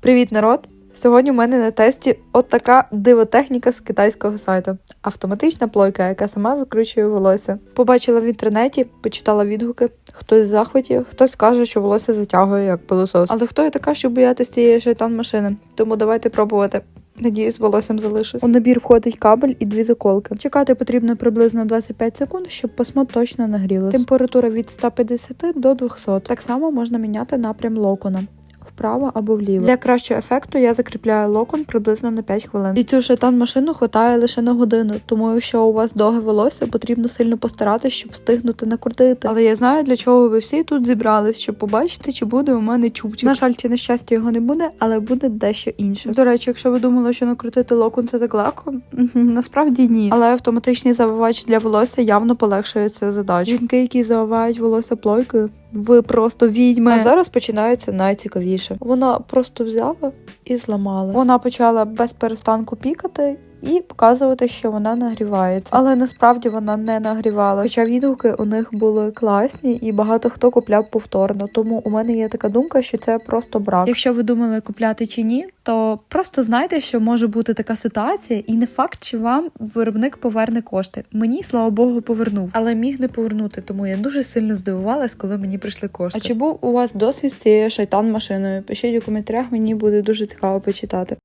Привіт, народ! Сьогодні у мене на тесті от така дивотехніка з китайського сайту. Автоматична плойка, яка сама закручує волосся. Побачила в інтернеті, почитала відгуки. Хтось в захваті, хтось каже, що волосся затягує як пилосос. Але хто я така, щоб боятися цієї шайтан машини? Тому давайте пробувати. Надіюсь, волоссям залишусь. У набір входить кабель і дві заколки. Чекати потрібно приблизно 25 секунд, щоб пасмо точно нагрілося. Температура від 150 до 200. Так само можна міняти напрям локона. Вправо або вліво. Для кращого ефекту я закріпляю локон приблизно на 5 хвилин. І цю шайтан машину хватає лише на годину, тому якщо у вас довге волосся, потрібно сильно постаратися, щоб встигнути накрутити. Але я знаю, для чого ви всі тут зібрались, щоб побачити, чи буде у мене чубчик. На жаль, чи на щастя його не буде, але буде дещо інше. До речі, якщо ви думали, що накрутити локон це так легко, насправді ні. Але автоматичний завивач для волосся явно полегшує цю задачу. Жінки, які завивають волосся плойкою, ви просто відьми. А зараз починається найцікавіше. Вона просто взяла і зламала. Вона почала без перестанку пікати. І показувати, що вона нагрівається, але насправді вона не нагрівала. Хоча відгуки у них були класні, і багато хто купляв повторно. Тому у мене є така думка, що це просто брак. Якщо ви думали купляти чи ні, то просто знайте, що може бути така ситуація, і не факт, чи вам виробник поверне кошти. Мені слава Богу повернув, але міг не повернути. Тому я дуже сильно здивувалась, коли мені прийшли кошти. А чи був у вас досвід з цією шайтан машиною? Пишіть у коментарях, мені буде дуже цікаво почитати.